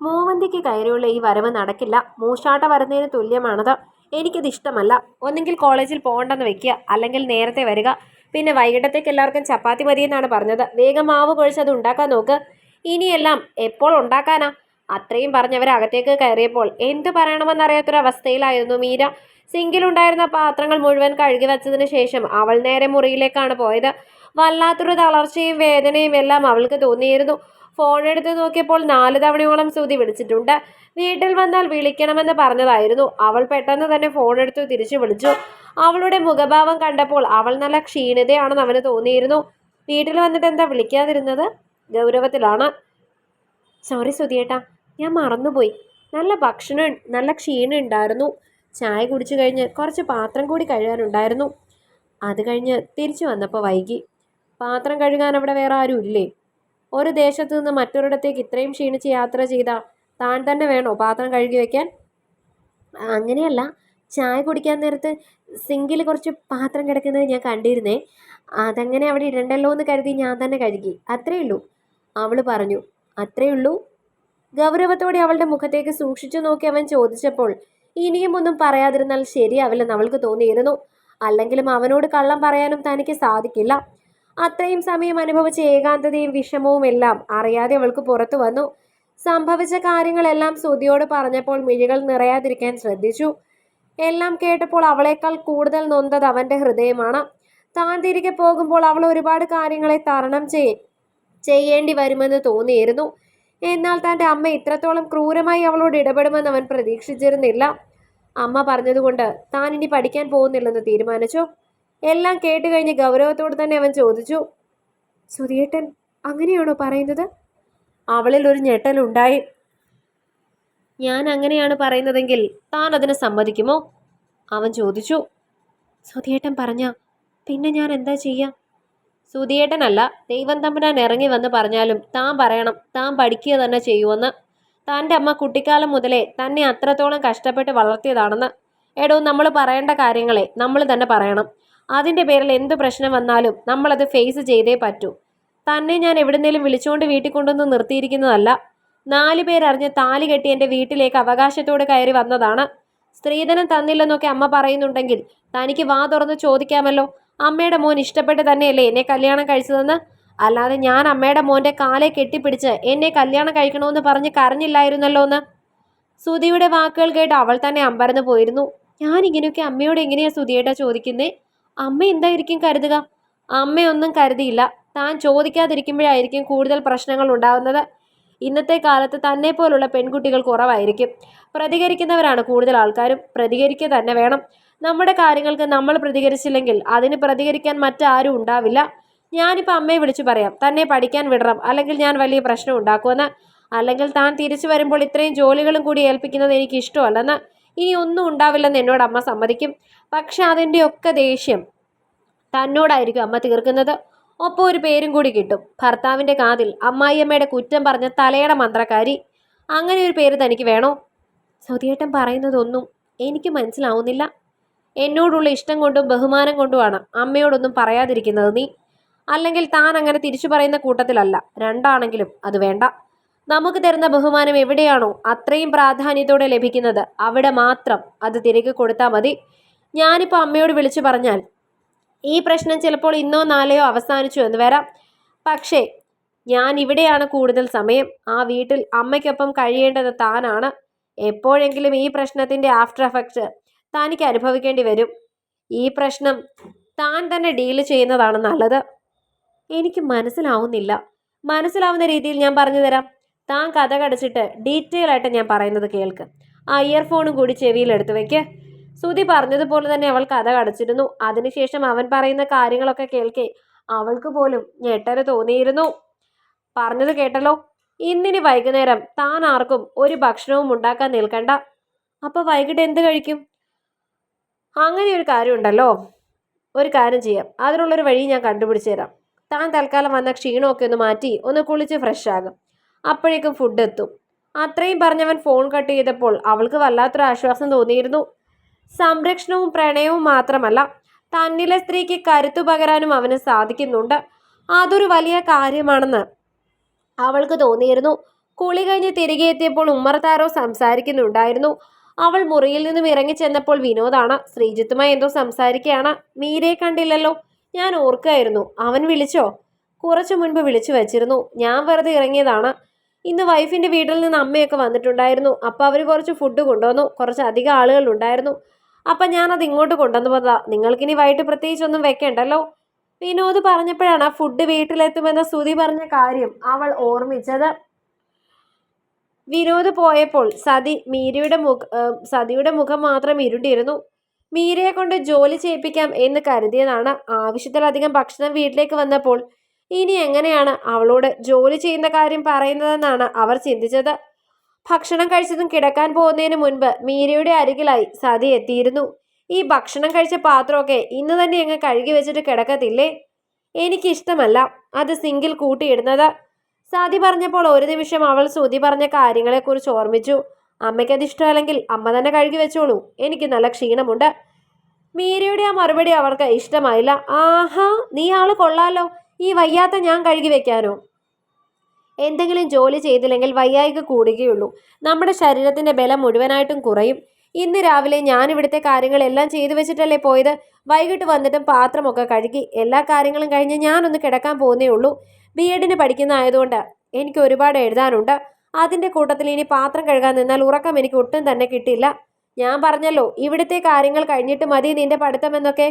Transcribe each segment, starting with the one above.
മൂവന്തിക്ക് കയറിയുള്ള ഈ വരവ് നടക്കില്ല. മൂഷാട്ട വരുന്നതിന് തുല്യമാണത്. എനിക്കിത് ഇഷ്ടമല്ല. ഒന്നെങ്കിൽ കോളേജിൽ പോകണ്ടെന്ന് വെക്കുക. അല്ലെങ്കിൽ നേരത്തെ വരിക. പിന്നെ വൈകിട്ടത്തേക്ക് എല്ലാവർക്കും ചപ്പാത്തി മതിയെന്നാണ് പറഞ്ഞത്. വേഗം മാവ് പൊഴിച്ചത് ഉണ്ടാക്കാൻ നോക്ക്. ഇനിയെല്ലാം എപ്പോൾ ഉണ്ടാക്കാനാ? അത്രയും പറഞ്ഞവർ അകത്തേക്ക് കയറിയപ്പോൾ എന്തു പറയണമെന്നറിയാത്തൊരവസ്ഥയിലായിരുന്നു മീര. സിങ്കിലുണ്ടായിരുന്ന പാത്രങ്ങൾ മുഴുവൻ കഴുകി വെച്ചതിന് ശേഷം അവൾ നേരെ മുറിയിലേക്കാണ് പോയത്. വല്ലാത്തൊരു തളർച്ചയും വേദനയും എല്ലാം അവൾക്ക് തോന്നിയിരുന്നു. ഫോൺ എടുത്ത് നോക്കിയപ്പോൾ നാല് തവണയോളം ശ്രുതി വിളിച്ചിട്ടുണ്ട്. വീട്ടിൽ വന്നാൽ വിളിക്കണമെന്ന് പറഞ്ഞതായിരുന്നു. അവൾ പെട്ടെന്ന് തന്നെ ഫോൺ എടുത്ത് തിരിച്ചു വിളിച്ചു. അവളുടെ മുഖഭാവം കണ്ടപ്പോൾ അവൾ നല്ല ക്ഷീണിതയാണെന്ന് അവന് തോന്നിയിരുന്നു. വീട്ടിൽ വന്നിട്ട് എന്താ വിളിക്കാതിരുന്നത്? ഗൗരവത്തിലാണ്. സോറി സുധിയേട്ടാ ഞാൻ മറന്നുപോയി. നല്ല ഭക്ഷണം നല്ല ക്ഷീണം ഉണ്ടായിരുന്നു. ചായ കുടിച്ചു കഴിഞ്ഞ് കുറച്ച് പാത്രം കൂടി കഴുകാനുണ്ടായിരുന്നു. അത് കഴിഞ്ഞ് തിരിച്ചു വന്നപ്പോൾ വൈകി. പാത്രം കഴുകാൻ അവിടെ വേറെ ആരും ഇല്ലേ ഒരു ദേശത്തു നിന്ന് മറ്റൊരിടത്തേക്ക് ഇത്രയും ക്ഷീണിച്ച് യാത്ര ചെയ്ത താൻ തന്നെ വേണോ പാത്രം കഴുകി വെക്കാൻ? അങ്ങനെയല്ല. ചായ കുടിക്കാൻ നേരത്ത് സിങ്കിൽ കുറച്ച് പാത്രം കിടക്കുന്നത് ഞാൻ കണ്ടിരുന്നേ. അതങ്ങനെ അവിടെ ഇടണ്ടല്ലോ എന്ന് കരുതി ഞാൻ തന്നെ കഴുകി. അത്രേ ഉള്ളൂ. അവൾ പറഞ്ഞു. അത്രേ ഉള്ളൂ. ഗൗരവത്തോടെ അവളുടെ മുഖത്തേക്ക് സൂക്ഷിച്ചു നോക്കി അവൻ ചോദിച്ചപ്പോൾ ഇനിയും ഒന്നും പറയാതിരുന്നാൽ ശരിയാവില്ലെന്ന് അവൾക്ക് തോന്നിയിരുന്നു. അല്ലെങ്കിലും അവനോട് കള്ളം പറയാനും തനിക്ക് സാധിക്കില്ല. അത്രയും സമയം അനുഭവിച്ച ഏകാന്തതയും വിഷമവും എല്ലാം അറിയാതെ അവൾക്ക് പുറത്തു വന്നു. സംഭവിച്ച കാര്യങ്ങളെല്ലാം സുതിയോട് പറഞ്ഞപ്പോൾ മിഴികൾ നിറയാതിരിക്കാൻ ശ്രദ്ധിച്ചു. എല്ലാം കേട്ടപ്പോൾ അവളേക്കാൾ കൂടുതൽ നൊന്തത് അവന്റെ ഹൃദയമാണ്. താൻ തിരികെ പോകുമ്പോൾ അവൾ ഒരുപാട് കാര്യങ്ങളെ തരണം ചെയ് ചെയ്യേണ്ടി വരുമെന്ന് തോന്നിയിരുന്നു. എന്നാൽ തന്റെ അമ്മ ഇത്രത്തോളം ക്രൂരമായി അവളോട് ഇടപെടുമെന്ന് അവൻ പ്രതീക്ഷിച്ചിരുന്നില്ല. അമ്മ പറഞ്ഞതുകൊണ്ട് താൻ ഇനി പഠിക്കാൻ പോകുന്നില്ലെന്ന് തീരുമാനിച്ചു. എല്ലാം കേട്ട് കഴിഞ്ഞ് ഗൗരവത്തോട് തന്നെ അവൻ ചോദിച്ചു സുധിയേട്ടൻ അങ്ങനെയാണോ പറയുന്നത്? അവളിൽ ഒരു ഞെട്ടലുണ്ടായി ഞാൻ അങ്ങനെയാണ് പറയുന്നതെങ്കിൽ താൻ അതിന് സമ്മതിക്കുമോ? അവൻ ചോദിച്ചു സുധിയേട്ടൻ പറഞ്ഞ പിന്നെ ഞാൻ എന്താ ചെയ്യുക സുധിയേട്ടനല്ല ദൈവം തമ്പുരാൻ ഇറങ്ങി വന്ന് പറഞ്ഞാലും താൻ പറയണം താൻ പഠിക്കുക തന്നെ ചെയ്യുമെന്ന്. തന്റെ അമ്മ കുട്ടിക്കാലം മുതലേ തന്നെ അത്രത്തോളം കഷ്ടപ്പെട്ട് വളർത്തിയതാണെന്ന്. എടോ നമ്മൾ പറയേണ്ട കാര്യങ്ങളെ നമ്മൾ തന്നെ പറയണം. അതിന്റെ പേരിൽ എന്ത് പ്രശ്നം വന്നാലും നമ്മളത് ഫേസ് ചെയ്തേ പറ്റൂ. തന്നെ ഞാൻ എവിടുന്നേലും വിളിച്ചുകൊണ്ട് വീട്ടിൽ കൊണ്ടൊന്ന് നിർത്തിയിരിക്കുന്നതല്ല. നാല് പേരറിഞ്ഞ് താലി കെട്ടി എന്റെ വീട്ടിലേക്ക് അവകാശത്തോടെ കയറി വന്നതാണ്. സ്ത്രീധനം തന്നില്ലെന്നൊക്കെ അമ്മ പറയുന്നുണ്ടെങ്കിൽ തനിക്ക് വാ തുറന്ന് ചോദിക്കാമല്ലോ. അമ്മയുടെ മോൻ ഇഷ്ടപ്പെട്ട് തന്നെയല്ലേ എന്നെ കല്യാണം കഴിച്ചതെന്ന്? അല്ലാതെ ഞാൻ അമ്മയുടെ മോന്റെ കാലെ കെട്ടിപ്പിടിച്ച് എന്നെ കല്യാണം കഴിക്കണമെന്ന് പറഞ്ഞ് കരഞ്ഞില്ലായിരുന്നല്ലോ എന്ന്. സുധിയുടെ വാക്കുകൾ കേട്ട് അവൾ തന്നെ അമ്പരന്ന് പോയിരുന്നു. ഞാൻ ഇങ്ങനെയൊക്കെ അമ്മയോട് എങ്ങനെയാ സുധിയേട്ടാ ചോദിക്കുന്നേ? അമ്മ എന്തായിരിക്കും കരുതുക? അമ്മയൊന്നും കരുതിയില്ല. താൻ ചോദിക്കാതിരിക്കുമ്പോഴായിരിക്കും കൂടുതൽ പ്രശ്നങ്ങൾ ഉണ്ടാകുന്നത്. ഇന്നത്തെ കാലത്ത് തന്നെ പോലുള്ള പെൺകുട്ടികൾ കുറവായിരിക്കും. പ്രതികരിക്കുന്നവരാണ് കൂടുതൽ ആൾക്കാരും. പ്രതികരിക്കുക തന്നെ വേണം. നമ്മുടെ കാര്യങ്ങൾക്ക് നമ്മൾ പ്രതികരിച്ചില്ലെങ്കിൽ അതിന് പ്രതികരിക്കാൻ മറ്റാരും ഉണ്ടാവില്ല. ഞാനിപ്പോൾ അമ്മയെ വിളിച്ചു പറയാം. തന്നെ പഠിക്കാൻ വിടണം. അല്ലെങ്കിൽ ഞാൻ വലിയ പ്രശ്നം ഉണ്ടാക്കുമെന്ന്. അല്ലെങ്കിൽ താൻ തിരിച്ചു വരുമ്പോൾ ഇത്രയും ജോലികളും കൂടി ഏൽപ്പിക്കുന്നത് എനിക്ക് ഇഷ്ടമല്ലെന്ന്. ഇനി ഒന്നും ഉണ്ടാവില്ലെന്ന് എന്നോട് അമ്മ സമ്മതിക്കും. പക്ഷെ അതിന്റെ ഒക്കെ ദേഷ്യം തന്നോടായിരിക്കും അമ്മ തീർക്കുന്നത്. ഒപ്പം ഒരു പേരും കൂടി കിട്ടും. ഭർത്താവിന്റെ കാതിൽ അമ്മായിയമ്മയുടെ കുറ്റം പറഞ്ഞ തലയുടെ മന്ത്രക്കാരി. അങ്ങനെ ഒരു പേര് തനിക്ക് വേണോ? സുധിയേട്ടൻ പറയുന്നതൊന്നും എനിക്ക് മനസ്സിലാവുന്നില്ല. എന്നോടുള്ള ഇഷ്ടം കൊണ്ടും ബഹുമാനം കൊണ്ടുമാണ് അമ്മയോടൊന്നും പറയാതിരിക്കുന്നത് നീ. അല്ലെങ്കിൽ താൻ അങ്ങനെ തിരിച്ചു പറയുന്ന കൂട്ടത്തിലല്ല. രണ്ടാണെങ്കിലും അത് വേണ്ട. നമുക്ക് തരുന്ന ബഹുമാനം എവിടെയാണോ അത്രയും പ്രാധാന്യത്തോടെ ലഭിക്കുന്നത്. അവിടെ മാത്രം അത് തിരികെ കൊടുത്താൽ മതി. ഞാനിപ്പോൾ അമ്മയോട് വിളിച്ചു പറഞ്ഞാൽ ഈ പ്രശ്നം ചിലപ്പോൾ ഇന്നോ നാളെയോ അവസാനിച്ചു എന്ന് വരാം. പക്ഷേ ഞാൻ ഇവിടെയാണ് കൂടുതൽ സമയം. ആ വീട്ടിൽ അമ്മയ്ക്കൊപ്പം കഴിയേണ്ടത് താനാണ്. എപ്പോഴെങ്കിലും ഈ പ്രശ്നത്തിന്റെ ആഫ്റ്റർ എഫക്റ്റ് തനിക്ക് അനുഭവിക്കേണ്ടി വരും. ഈ പ്രശ്നം താൻ തന്നെ ഡീൽ ചെയ്യുന്നതാണ് നല്ലത്. എനിക്ക് മനസ്സിലാവുന്നില്ല. മനസ്സിലാവുന്ന രീതിയിൽ ഞാൻ പറഞ്ഞു തരാം. താൻ കഥ കടച്ചിട്ട് ഡീറ്റെയിൽ ആയിട്ട് ഞാൻ പറയുന്നത് കേൾക്ക്. ആ ഇയർഫോണും കൂടി ചെവിയിൽ എടുത്തു വെക്ക്. സുതി പറഞ്ഞതുപോലെ തന്നെ അവൾ കഥ കടച്ചിരുന്നു. അതിനുശേഷം അവൻ പറയുന്ന കാര്യങ്ങളൊക്കെ കേൾക്കെ. അവൾക്ക് പോലും ഞെട്ടര തോന്നിയിരുന്നു. പറഞ്ഞത് കേട്ടല്ലോ? ഇന്നിനി വൈകുന്നേരം താൻ ആർക്കും ഒരു ഭക്ഷണവും ഉണ്ടാക്കാൻ നിൽക്കണ്ട. അപ്പോൾ വൈകിട്ട് എന്ത് കഴിക്കും? അങ്ങനെ ഒരു കാര്യം ഉണ്ടല്ലോ. ഒരു കാര്യം ചെയ്യാം. അതിനുള്ളൊരു വഴി ഞാൻ കണ്ടുപിടിച്ചു തരാം. താൻ തൽക്കാലം വന്ന ക്ഷീണമൊക്കെ ഒന്ന് മാറ്റി ഒന്ന് കുളിച്ച് ഫ്രഷ് ആകും. അപ്പോഴേക്കും ഫുഡ് എത്തും. അത്രയും പറഞ്ഞവൻ ഫോൺ കട്ട് ചെയ്തപ്പോൾ അവൾക്ക് വല്ലാത്തൊരു ആശ്വാസം തോന്നിയിരുന്നു. സംരക്ഷണവും പ്രണയവും മാത്രമല്ല തന്നിലെ സ്ത്രീക്ക് കരുത്തു പകരാനും അവന് സാധിക്കുന്നുണ്ട്. അതൊരു വലിയ കാര്യമാണെന്ന് അവൾക്ക് തോന്നിയിരുന്നു. കുളി കഴിഞ്ഞ് തിരികെ എത്തിയപ്പോൾ ഉമ്മർതാരോ സംസാരിക്കുന്നുണ്ടായിരുന്നു. അവൾ മുറിയിൽ നിന്നും ഇറങ്ങി ചെന്നപ്പോൾ വിനോദാണ് ശ്രീജിത്തുമായി എന്തോ സംസാരിക്കുകയാണ്. മീരയെ കണ്ടില്ലല്ലോ ഞാൻ ഓർക്കായിരുന്നു. അവൻ വിളിച്ചോ? കുറച്ചു മുൻപ് വിളിച്ചു വച്ചിരുന്നു. ഞാൻ വെറുതെ ഇറങ്ങിയതാണ്. ഇന്ന് വൈഫിന്റെ വീട്ടിൽ നിന്ന് അമ്മയൊക്കെ വന്നിട്ടുണ്ടായിരുന്നു. അപ്പോൾ അവർ കുറച്ച് ഫുഡ് കൊണ്ടുവന്നു. കുറച്ച് അധികം ആളുകളുണ്ടായിരുന്നു. അപ്പം ഞാനത് ഇങ്ങോട്ട് കൊണ്ടുവന്നു പോതാ നിങ്ങൾക്കിനി വൈകിട്ട് പ്രത്യേകിച്ചൊന്നും വെക്കേണ്ടല്ലോ? വിനോദ് പറഞ്ഞപ്പോഴാണ് ഫുഡ് വീട്ടിലെത്തുമെന്ന സ്തുതി പറഞ്ഞ കാര്യം അവൾ ഓർമ്മിച്ചത്. വിനോദ് പോയപ്പോൾ സതി മീരയുടെ മുഖ സതിയുടെ മുഖം മാത്രം ഇരുണ്ടിരുന്നു. മീരയെ കൊണ്ട് ജോലി ചെയ്യിപ്പിക്കാം എന്ന് കരുതിയതാണ്. ആവശ്യത്തിലധികം ഭക്ഷണം വീട്ടിലേക്ക് വന്നപ്പോൾ ഇനി എങ്ങനെയാണ് അവളോട് ജോലി ചെയ്യുന്ന കാര്യം പറയുന്നതെന്നാണ് അവർ ചിന്തിച്ചത്. ഭക്ഷണം കഴിച്ചതും കിടക്കാൻ പോകുന്നതിന് മുൻപ് മീരയുടെ അരികിലായി സതി എത്തിയിരുന്നു. ഈ ഭക്ഷണം കഴിച്ച പാത്രമൊക്കെ ഇന്ന് തന്നെ അങ്ങ് കഴുകി വെച്ചിട്ട് കിടക്കത്തില്ലേ? എനിക്കിഷ്ടമല്ല അത് സിങ്കിൽ കൂട്ടിയിടുന്നത്. സതി പറഞ്ഞപ്പോൾ ഒരു നിമിഷം അവൾ ശ്രുതി പറഞ്ഞ കാര്യങ്ങളെക്കുറിച്ച് ഓർമ്മിച്ചു. അമ്മയ്ക്കത് ഇഷ്ടമല്ലെങ്കിൽ അമ്മ തന്നെ കഴുകി വെച്ചോളൂ. എനിക്ക് നല്ല ക്ഷീണമുണ്ട്. മീരയുടെ ആ മറുപടി അവർക്ക് ഇഷ്ടമായില്ല. ആഹാ നീ ആൾ കൊള്ളാലോ. ഈ വയ്യാത്ത ഞാൻ കഴുകി വെക്കാനോ? എന്തെങ്കിലും ജോലി ചെയ്തില്ലെങ്കിൽ വയ്യായിക കൂടുകയുള്ളൂ. നമ്മുടെ ശരീരത്തിന്റെ ബലം മുഴുവനായിട്ടും കുറയും. ഇന്ന് രാവിലെ ഞാൻ ഇവിടുത്തെ കാര്യങ്ങളെല്ലാം ചെയ്തു വെച്ചിട്ടല്ലേ പോയത്? വൈകിട്ട് വന്നിട്ടും പാത്രമൊക്കെ കഴുകി എല്ലാ കാര്യങ്ങളും കഴിഞ്ഞ് ഞാനൊന്ന് കിടക്കാൻ പോകുന്നേ ഉള്ളൂ. ബി എഡിന് പഠിക്കുന്ന ആയതുകൊണ്ട് എനിക്ക് ഒരുപാട് എഴുതാനുണ്ട്. അതിന്റെ കൂട്ടത്തിൽ ഇനി പാത്രം കഴുകാൻ നിന്നാൽ ഉറക്കം എനിക്ക് ഒട്ടും തന്നെ കിട്ടില്ല ഞാൻ പറഞ്ഞല്ലോ ഇവിടുത്തെ കാര്യങ്ങൾ കഴിഞ്ഞിട്ട് മതി നിന്റെ പഠിത്തമെന്നൊക്കെ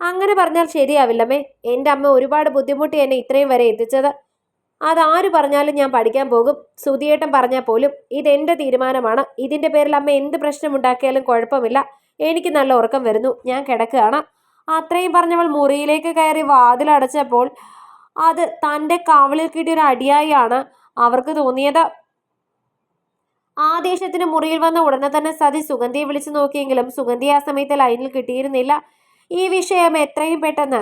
അങ്ങനെ പറഞ്ഞാൽ ശരിയാവില്ലമ്മേ. എന്റെ അമ്മ ഒരുപാട് ബുദ്ധിമുട്ടി എന്നെ ഇത്രയും വരെ എത്തിച്ചത്. അതാര് പറഞ്ഞാലും ഞാൻ പഠിക്കാൻ പോകും. സുധിയേട്ടൻ പറഞ്ഞാൽ പോലും ഇതെന്റെ തീരുമാനമാണ്. ഇതിന്റെ പേരിൽ അമ്മ എന്ത് പ്രശ്നമുണ്ടാക്കിയാലും കുഴപ്പമില്ല. എനിക്ക് നല്ല ഉറക്കം വരുന്നു. ഞാൻ കിടക്കുകയാണ്. അത്രയും പറഞ്ഞവൾ മുറിയിലേക്ക് കയറി വാതിലടച്ചപ്പോൾ അത് തന്റെ കാവളിൽ കിട്ടിയൊരു അടിയായാണ് അവർക്ക് തോന്നിയത്. ആദേശത്തിന് മുറിയിൽ വന്ന ഉടനെ തന്നെ സതി സുഗന്ധിയെ വിളിച്ചു നോക്കിയെങ്കിലും സുഗന്ധിയെ ആ സമയത്ത് ലൈനിൽ കിട്ടിയിരുന്നില്ല. ഈ വിഷയം എത്രയും പെട്ടെന്ന്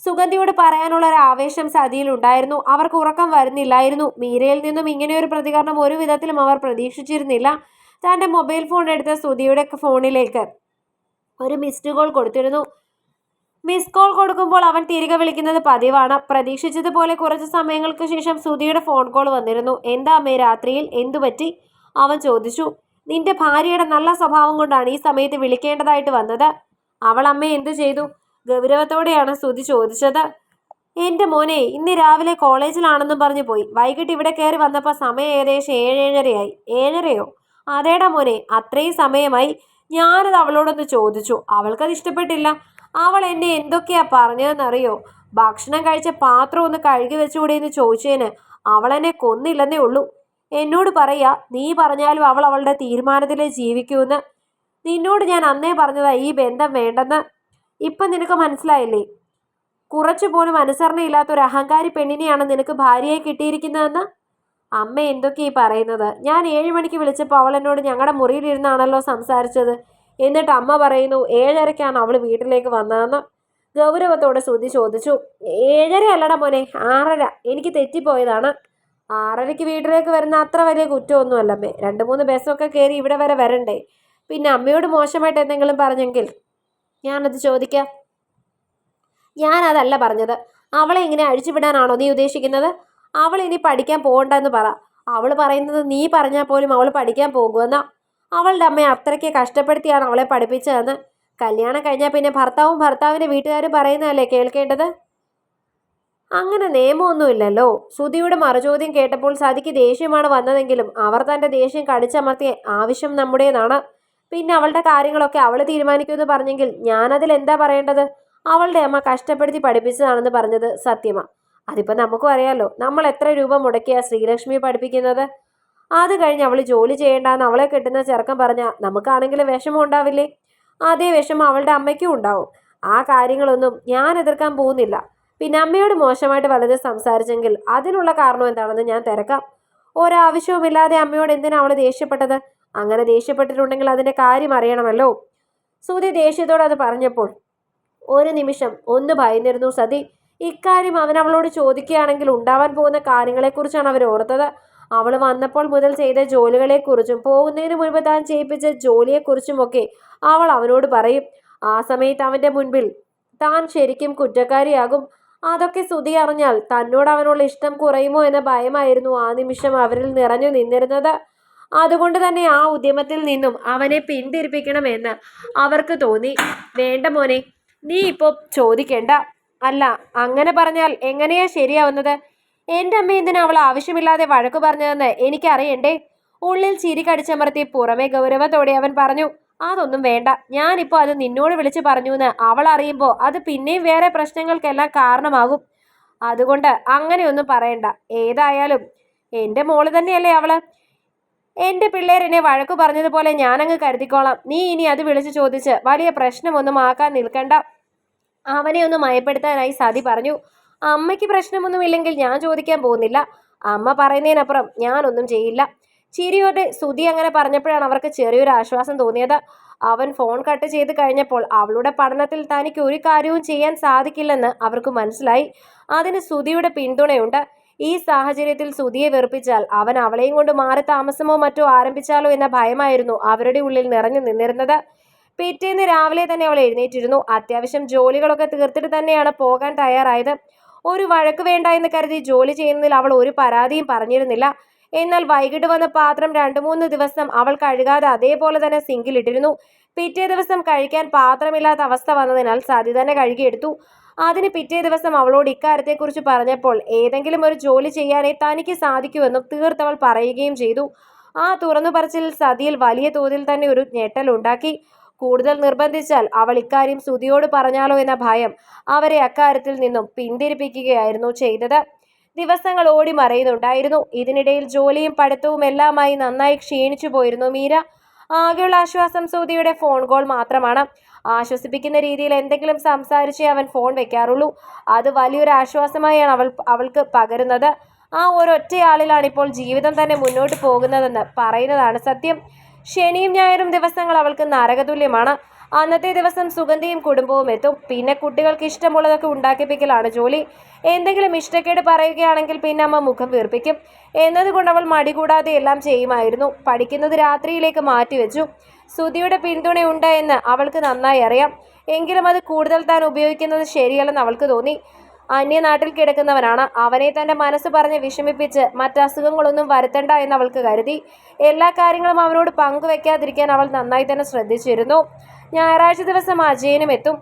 സുഗന്ധിയോട് പറയാനുള്ള ഒരു ആവേശം സതിയിൽ ഉണ്ടായിരുന്നു. അവർക്ക് ഉറക്കം വരുന്നില്ലായിരുന്നു. മീരയിൽ നിന്നും ഇങ്ങനെ ഒരു പ്രതികരണം ഒരു വിധത്തിലും അവർ പ്രതീക്ഷിച്ചിരുന്നില്ല. തന്റെ മൊബൈൽ ഫോൺ എടുത്ത് സുധിയുടെ ഫോണിലേക്ക് ഒരു മിസ്ഡ് കോൾ കൊടുത്തിരുന്നു. മിസ് കോൾ കൊടുക്കുമ്പോൾ അവൻ തിരികെ വിളിക്കുന്നത് പതിവാണ്. പ്രതീക്ഷിച്ചതുപോലെ കുറച്ച് സമയങ്ങൾക്ക് ശേഷം സുധിയുടെ ഫോൺ കോൾ വന്നിരുന്നു. എന്താ അമ്മേ രാത്രിയിൽ? എന്തു പറ്റി? അവൻ ചോദിച്ചു. നിന്റെ ഭാര്യയുടെ നല്ല സ്വഭാവം കൊണ്ടാണ് ഈ സമയത്ത് വിളിക്കേണ്ടതായിട്ട് വന്നത്. അവൾ അമ്മ എന്തു ചെയ്തു? ഗൗരവത്തോടെയാണ് സ്തുതി ചോദിച്ചത്. എന്റെ മോനെ ഇന്ന് രാവിലെ കോളേജിലാണെന്നും പറഞ്ഞു പോയി. വൈകിട്ട് ഇവിടെ കയറി വന്നപ്പോൾ സമയം ഏകദേശം ഏഴേഴരയായി. ഏഴരയോ? അതേടാ മോനെ അത്രയും സമയമായി. ഞാനത് അവളോടൊന്ന് ചോദിച്ചു. അവൾക്കത് ഇഷ്ടപ്പെട്ടില്ല. അവൾ എന്നെ എന്തൊക്കെയാ പറഞ്ഞതെന്നറിയോ? ഭക്ഷണം കഴിച്ച പാത്രം ഒന്ന് കഴുകി വെച്ചുകൂടെ എന്ന് ചോദിച്ചതിന് അവൾ എന്നെ കൊന്നില്ലെന്നേ ഉള്ളൂ. എന്നോട് പറയാ നീ പറഞ്ഞാലും അവൾ അവളുടെ തീരുമാനത്തിലേ ജീവിക്കൂന്ന്. നിന്നോട് ഞാൻ അന്നേ പറഞ്ഞതാ ഈ ബന്ധം വേണ്ടെന്ന്. ഇപ്പം നിനക്ക് മനസ്സിലായില്ലേ? കുറച്ചു പോലും അനുസരണയില്ലാത്ത ഒരു അഹങ്കാരി പെണ്ണിനെയാണ് നിനക്ക് ഭാര്യയായി കിട്ടിയിരിക്കുന്നതെന്ന്? അമ്മ എന്തൊക്കെയാ പറയുന്നത്? ഞാൻ ഏഴ് മണിക്ക് വിളിച്ചപ്പോൾ അവൾ എന്നോട് ഞങ്ങളുടെ മുറിയിലിരുന്നാണല്ലോ സംസാരിച്ചത്. എന്നിട്ട് അമ്മ പറയുന്നു ഏഴരയ്ക്കാണ് അവൾ വീട്ടിലേക്ക് വന്നതെന്ന്. ഗൗരവത്തോടെ ശ്രുതി ചോദിച്ചു ഏഴര അല്ലടാ മോനെ ആറര. എനിക്ക് തെറ്റിപ്പോയതാണ്. ആറരയ്ക്ക് വീട്ടിലേക്ക് വരുന്ന അത്ര വലിയ കുറ്റമൊന്നുമല്ലമ്മേ രണ്ട് മൂന്ന് ബസ്സൊക്കെ കയറി ഇവിടെ വരെ വരണ്ടേ. പിന്നെ അമ്മയോട് മോശമായിട്ട് എന്തെങ്കിലും പറഞ്ഞെങ്കിൽ ഞാനത് ചോദിക്കാം. ഞാനതല്ല പറഞ്ഞത്. അവളെ ഇങ്ങനെ അഴിച്ചുവിടാനാണോ നീ ഉദ്ദേശിക്കുന്നത്? അവൾ ഇനി പഠിക്കാൻ പോകണ്ടെന്ന് പറ. അവൾ പറയുന്നത് നീ പറഞ്ഞാൽ പോലും അവൾ പഠിക്കാൻ പോകുമെന്നാ. അവളുടെ അമ്മയെ അത്രയ്ക്ക് കഷ്ടപ്പെടുത്തിയാണ് അവളെ പഠിപ്പിച്ചതെന്ന്. കല്യാണം കഴിഞ്ഞാൽ പിന്നെ ഭർത്താവും ഭർത്താവിന്റെ വീട്ടുകാരും പറയുന്നതല്ലേ കേൾക്കേണ്ടത്? അങ്ങനെ നിയമമൊന്നുമില്ലല്ലോ. സുധിയുടെ മറുചോദ്യം കേട്ടപ്പോൾ സതിക്ക് ദേഷ്യമാണ് വന്നതെങ്കിലും അവർ തന്റെ ദേഷ്യം കടിച്ചമർത്തിയ ആവശ്യം നമ്മുടേതാണ്. പിന്നെ അവളുടെ കാര്യങ്ങളൊക്കെ അവൾ തീരുമാനിക്കുമെന്ന് പറഞ്ഞെങ്കിൽ ഞാനതിൽ എന്താ പറയേണ്ടത്? അവളുടെ അമ്മ കഷ്ടപ്പെടുത്തി പഠിപ്പിച്ചതാണെന്ന് പറഞ്ഞത് സത്യമ. അതിപ്പോൾ നമുക്കും അറിയാലോ നമ്മൾ എത്ര രൂപ മുടക്കിയാ ശ്രീലക്ഷ്മിയെ പഠിപ്പിക്കുന്നത്? അത് കഴിഞ്ഞ് അവൾ ജോലി ചെയ്യേണ്ടെന്ന് അവളെ കിട്ടുന്ന ചെറുക്കൻ പറഞ്ഞാൽ നമുക്കാണെങ്കിലും വിഷമം ഉണ്ടാവില്ലേ? അതേ വിഷമം അവളുടെ അമ്മയ്ക്കും ഉണ്ടാവും. ആ കാര്യങ്ങളൊന്നും ഞാൻ എതിർക്കാൻ പോകുന്നില്ല. പിന്നെ അമ്മയോട് മോശമായിട്ട് വളരെ സംസാരിച്ചെങ്കിൽ അതിനുള്ള കാരണം എന്താണെന്ന് ഞാൻ തിരക്കാം. ഒരാവശ്യവുമില്ലാതെ അമ്മയോട് എന്തിനാണ് അവൾ ദേഷ്യപ്പെട്ടത്? അങ്ങനെ ദേഷ്യപ്പെട്ടിട്ടുണ്ടെങ്കിൽ അതിന്റെ കാര്യം അറിയണമല്ലോ. സുധി ദേഷ്യത്തോട് അത് പറഞ്ഞപ്പോൾ ഒരു നിമിഷം ഒന്ന് ഭയന്നിരുന്നു സതി. ഇക്കാര്യം അവൻ അവളോട് ചോദിക്കുകയാണെങ്കിൽ ഉണ്ടാവാൻ പോകുന്ന കാര്യങ്ങളെക്കുറിച്ചാണ് അവർ ഓർത്തത്. അവൾ വന്നപ്പോൾ മുതൽ ചെയ്ത ജോലികളെക്കുറിച്ചും പോകുന്നതിന് മുൻപ് താൻ ചെയ്യിപ്പിച്ച ജോലിയെക്കുറിച്ചുമൊക്കെ അവൾ അവനോട് പറയും. ആ സമയത്ത് അവന്റെ മുൻപിൽ താൻ ശരിക്കും കുറ്റക്കാരിയാകും. അതൊക്കെ സ്തുതി അറിഞ്ഞാൽ തന്നോട് അവനുള്ള ഇഷ്ടം കുറയുമോ എന്ന ഭയമായിരുന്നു ആ നിമിഷം അവരിൽ നിറഞ്ഞു നിന്നിരുന്നത്. അതുകൊണ്ട് തന്നെ ആ ഉദ്യമത്തിൽ നിന്നും അവനെ പിന്തിരിപ്പിക്കണമെന്ന് അവർക്ക് തോന്നി. വേണ്ട മോനെ നീ ഇപ്പോൾ ചോദിക്കേണ്ട. അല്ല അങ്ങനെ പറഞ്ഞാൽ എങ്ങനെയാ ശരിയാവുന്നത്? എന്റെ അമ്മ എന്തിനാ അവൾ ആവശ്യമില്ലാതെ വഴക്കു പറഞ്ഞതെന്ന് എനിക്കറിയണ്ടേ? ഉള്ളിൽ ചിരി കടിച്ചമർത്തി പുറമെ ഗൗരവത്തോടെ അവൻ പറഞ്ഞു അതൊന്നും വേണ്ട. ഞാനിപ്പോൾ അത് നിന്നോട് വിളിച്ച് പറഞ്ഞു എന്ന് അവൾ അറിയുമ്പോൾ അത് പിന്നെയും വേറെ പ്രശ്നങ്ങൾക്കെല്ലാം കാരണമാകും. അതുകൊണ്ട് അങ്ങനെയൊന്നും പറയണ്ട. ഏതായാലും എന്റെ മോൾ തന്നെയല്ലേ അവൾ? എന്റെ പിള്ളേരെന്നെ വഴക്കു പറഞ്ഞതുപോലെ ഞാനങ്ങ് കരുതിക്കോളാം. നീ ഇനി അത് വിളിച്ചു ചോദിച്ച് വലിയ പ്രശ്നമൊന്നും ആക്കാൻ നിൽക്കണ്ട. അവനെ ഒന്ന് മയപ്പെടുത്താനായി സതി പറഞ്ഞു. അമ്മയ്ക്ക് പ്രശ്നമൊന്നുമില്ലെങ്കിൽ ഞാൻ ചോദിക്കാൻ പോകുന്നില്ല. അമ്മ പറയുന്നതിനപ്പുറം ഞാനൊന്നും ചെയ്യില്ല. ചിരിയോടെ സുതി അങ്ങനെ പറഞ്ഞപ്പോഴാണ് അവർക്ക് ചെറിയൊരു ആശ്വാസം തോന്നിയത്. അവൻ ഫോൺ കട്ട് ചെയ്ത് കഴിഞ്ഞപ്പോൾ അവളുടെ പഠനത്തിൽ തനിക്ക് ഒരു കാര്യവും ചെയ്യാൻ സാധിക്കില്ലെന്ന് അവർക്ക് മനസ്സിലായി. അതിന് സുതിയുടെ പിന്തുണയുണ്ട്. ഈ സാഹചര്യത്തിൽ സുധിയെ വെറുപ്പിച്ചാൽ അവൻ അവളെയും കൊണ്ട് മാറി താമസമോ മറ്റോ ആരംഭിച്ചാലോ എന്ന ഭയമായിരുന്നു അവരുടെ ഉള്ളിൽ നിറഞ്ഞു നിന്നിരുന്നത്. പിറ്റേന്ന് രാവിലെ തന്നെ അവൾ എഴുന്നേറ്റിരുന്നു. അത്യാവശ്യം ജോലികളൊക്കെ തീർത്തിട്ട് തന്നെയാണ് പോകാൻ തയ്യാറായത്. ഒരു വഴക്ക് വേണ്ട എന്ന് കരുതി ജോലി ചെയ്യുന്നതിൽ അവൾ ഒരു പരാതിയും പറഞ്ഞിരുന്നില്ല. എന്നാൽ വൈകിട്ട് വന്ന പാത്രം രണ്ടു മൂന്ന് ദിവസം അവൾ കഴുകാതെ അതേപോലെ തന്നെ സിങ്കിലിട്ടിരുന്നു പിറ്റേ ദിവസം കഴിക്കാൻ പാത്രമില്ലാത്ത അവസ്ഥ വന്നതിനാൽ സതി തന്നെ കഴുകിയെടുത്തു. അതിന് പിറ്റേ ദിവസം അവളോട് ഇക്കാര്യത്തെക്കുറിച്ച് പറഞ്ഞപ്പോൾ ഏതെങ്കിലും ഒരു ജോലി ചെയ്യാനേ തനിക്ക് സാധിക്കുമെന്നും തീർത്തവൾ പറയുകയും ചെയ്തു. ആ തുറന്നു പറച്ചിൽ സതിയിൽ വലിയ തോതിൽ തന്നെ ഒരു ഞെട്ടലുണ്ടാക്കി കൂടുതൽ നിർബന്ധിച്ചാൽ അവൾ ഇക്കാര്യം സുതിയോട് പറഞ്ഞാലോ എന്ന ഭയം അവരെ അക്കാര്യത്തിൽ നിന്നും പിന്തിരിപ്പിക്കുകയായിരുന്നു ചെയ്തത്. ദിവസങ്ങൾ ഓടി മറയുന്നുണ്ടായിരുന്നു. ഇതിനിടയിൽ ജോലിയും പഠിത്തവും എല്ലാമായി നന്നായി ക്ഷീണിച്ചു പോയിരുന്നു മീര. ആകെയുള്ള ആശ്വാസം സൗദിയുടെ ഫോൺ കോൾ മാത്രമാണ്. ആശ്വസിപ്പിക്കുന്ന രീതിയിൽ എന്തെങ്കിലും സംസാരിച്ചേ അവൻ ഫോൺ വെക്കാറുള്ളൂ. അത് വലിയൊരു ആശ്വാസമായാണ് അവൾ അവൾക്ക് പകരുന്നത്. ആ ഒരൊറ്റയാളിലാണ് ഇപ്പോൾ ജീവിതം തന്നെ മുന്നോട്ട് പോകുന്നതെന്ന് പറയുന്നതാണ് സത്യം. ശനിയും ഞായറും ദിവസങ്ങൾ അവൾക്ക് നരകതുല്യമാണ്. അന്നത്തെ ദിവസം സുഗന്ധിയും കുടുംബവും എത്തും. പിന്നെ കുട്ടികൾക്ക് ഇഷ്ടമുള്ളതൊക്കെ ഉണ്ടാക്കിപ്പിക്കലാണ് ജോലി. എന്തെങ്കിലും ഇഷ്ടക്കേട് പറയുകയാണെങ്കിൽ പിന്നെ അമ്മ മുഖം വീർപ്പിക്കും. എന്നതുകൊണ്ട് അവൾ മടി കൂടാതെ എല്ലാം ചെയ്യുമായിരുന്നു. പഠിക്കുന്നത് രാത്രിയിലേക്ക് മാറ്റിവെച്ചു. സുധിയുടെ പിന്തുണയുണ്ട് എന്ന് അവൾക്ക് നന്നായി അറിയാം. എങ്കിലും അത് കൂടുതൽ താൻ ഉപയോഗിക്കുന്നത് ശരിയല്ലെന്ന് അവൾക്ക് തോന്നി. അന്യനാട്ടിൽ കിടക്കുന്നവനാണ്. അവനെ തന്റെ മനസ്സ് പറഞ്ഞ് വിഷമിപ്പിച്ച് മറ്റസുഖങ്ങളൊന്നും വരുത്തണ്ട എന്ന് അവൾക്ക് കരുതി. എല്ലാ കാര്യങ്ങളും അവനോട് പങ്കുവെക്കാതിരിക്കാൻ അവൾ നന്നായി തന്നെ ശ്രദ്ധിച്ചിരുന്നു. ഞായറാഴ്ച ദിവസം അജയനും എത്തും.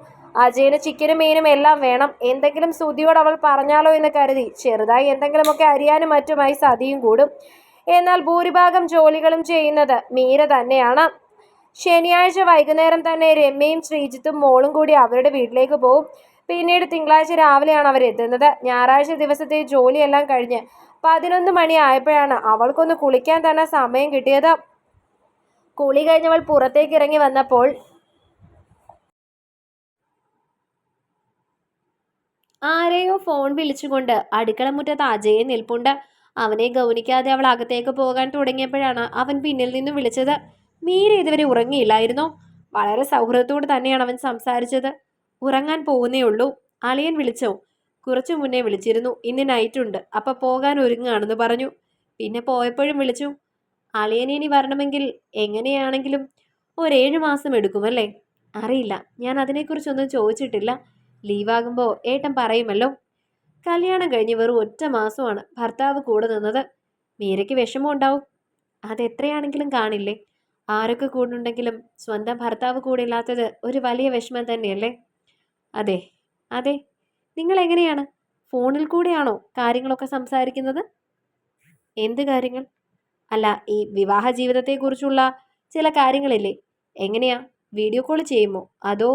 അജയന് ചിക്കനും മീനും എല്ലാം വേണം. എന്തെങ്കിലും സുതിയോട് അവൾ പറഞ്ഞാലോ എന്ന് കരുതി. ചെറുതായി എന്തെങ്കിലുമൊക്കെ അരിയാനും മറ്റുമായി സതിയും കൂടും. എന്നാൽ ഭൂരിഭാഗം ജോലികളും ചെയ്യുന്നത് മീര തന്നെയാണ്. ശനിയാഴ്ച വൈകുന്നേരം തന്നെ രമ്യയും ശ്രീജിത്തും മോളും കൂടി അവരുടെ വീട്ടിലേക്ക് പോകും പിന്നീട് തിങ്കളാഴ്ച രാവിലെയാണ് അവർ എത്തുന്നത്. ഞായറാഴ്ച ദിവസത്തെ ജോലിയെല്ലാം കഴിഞ്ഞ് പതിനൊന്ന് മണി ആയപ്പോഴാണ് അവൾക്കൊന്ന് കുളിക്കാൻ തന്നെ സമയം കിട്ടിയത്. കുളി കഴിഞ്ഞവൾ പുറത്തേക്ക് ഇറങ്ങി വന്നപ്പോൾ ആരെയോ ഫോൺ വിളിച്ചുകൊണ്ട് അടുക്കളമുറ്റത്ത് അജയെ നിൽപ്പുണ്ട്. അവനെ ഗൗനിക്കാതെ അവൾ അകത്തേക്ക് പോകാൻ തുടങ്ങിയപ്പോഴാണ് അവൻ പിന്നിൽ നിന്ന് വിളിച്ചത്. മീര ഇതുവരെ ഉറങ്ങിയില്ലായിരുന്നു? വളരെ സൗഹൃദത്തോട് തന്നെയാണ് അവൻ സംസാരിച്ചത്. ഉറങ്ങാൻ പോകുന്നേ ഉള്ളൂ. അളിയൻ വിളിച്ചോ. കുറച്ചു മുന്നേ വിളിച്ചിരുന്നു. ഇന്ന് നൈറ്റ് ഉണ്ട്. അപ്പൊ പോകാൻ ഒരുങ്ങാണെന്ന് പറഞ്ഞു. പിന്നെ പോയപ്പോഴും വിളിച്ചു. അളിയനെ ഇനി വരണമെങ്കിൽ എങ്ങനെയാണെങ്കിലും ഒരേഴ് മാസം എടുക്കുമല്ലേ? അറിയില്ല. ഞാൻ അതിനെക്കുറിച്ചൊന്നും ചോദിച്ചിട്ടില്ല. ലീവാകുമ്പോൾ ഏട്ടൻ പറയുമല്ലോ കല്യാണം കഴിഞ്ഞ് വെറും ഒറ്റ മാസമാണ് ഭർത്താവ് കൂടെ നിന്നത്. മീരയ്ക്ക് വിഷമം ഉണ്ടാവും. അതെത്രയാണെങ്കിലും കാണില്ലേ. ആരൊക്കെ കൂടുണ്ടെങ്കിലും സ്വന്തം ഭർത്താവ് കൂടെ ഇല്ലാത്തത് ഒരു വലിയ വിഷമം തന്നെയല്ലേ? അതെ അതെ. നിങ്ങൾ എങ്ങനെയാണ്? ഫോണിൽ കൂടെയാണോ കാര്യങ്ങളൊക്കെ സംസാരിക്കുന്നത്? എന്ത് കാര്യങ്ങൾ? അല്ല ഈ വിവാഹ ജീവിതത്തെക്കുറിച്ചുള്ള ചില കാര്യങ്ങളില്ലേ. എങ്ങനെയാ? വീഡിയോ കോൾ ചെയ്യുമോ? അതോ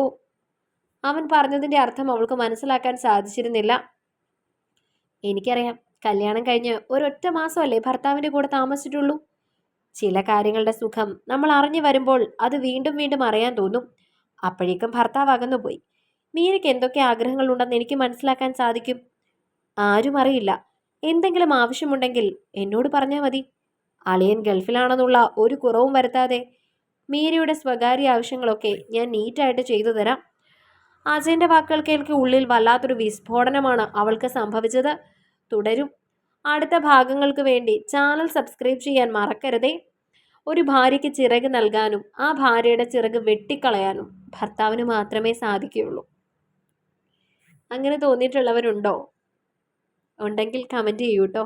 അവൻ പറഞ്ഞതിന്റെ അർത്ഥം അവൾക്ക് മനസ്സിലാക്കാൻ സാധിച്ചിരുന്നില്ല. എനിക്കറിയാം കല്യാണം കഴിഞ്ഞ് ഒരൊറ്റ മാസമല്ലേ ഭർത്താവിന്റെ കൂടെ താമസിച്ചിട്ടുള്ളൂ. ചില കാര്യങ്ങളുടെ സുഖം നമ്മൾ അറിഞ്ഞു വരുമ്പോൾ അത് വീണ്ടും വീണ്ടും അറിയാൻ തോന്നും. അപ്പോഴേക്കും ഭർത്താവ് അകന്നുപോയി. മീരയ്ക്ക് എന്തൊക്കെ ആഗ്രഹങ്ങളുണ്ടെന്ന് എനിക്ക് മനസ്സിലാക്കാൻ സാധിക്കും? ആരും അറിയില്ല. എന്തെങ്കിലും ആവശ്യമുണ്ടെങ്കിൽ എന്നോട് പറഞ്ഞാൽ മതി. അളിയൻ ഗൾഫിലാണെന്നുള്ള ഒരു കുറവും വരുത്താതെ മീരയുടെ സ്വകാര്യ ആവശ്യങ്ങളൊക്കെ ഞാൻ നീറ്റായിട്ട് ചെയ്തു തരാം. അജയന്റെ വാക്കുകൾ കേൾക്കി ഉള്ളിൽ വല്ലാത്തൊരു വിസ്ഫോടനമാണ് അവൾക്ക് സംഭവിച്ചത്. തുടരും. അടുത്ത ഭാഗങ്ങൾക്ക് വേണ്ടി ചാനൽ സബ്സ്ക്രൈബ് ചെയ്യാൻ മറക്കരുതേ. ഒരു ഭാര്യയ്ക്ക് ചിറക് നൽകാനും ആ ഭാര്യയുടെ ചിറക് വെട്ടിക്കളയാനും ഭർത്താവിന് മാത്രമേ സാധിക്കുകയുള്ളൂ. അങ്ങനെ തോന്നിയിട്ടുള്ളവരുണ്ടോ? ഉണ്ടെങ്കിൽ കമന്റ് ചെയ്യൂ കേട്ടോ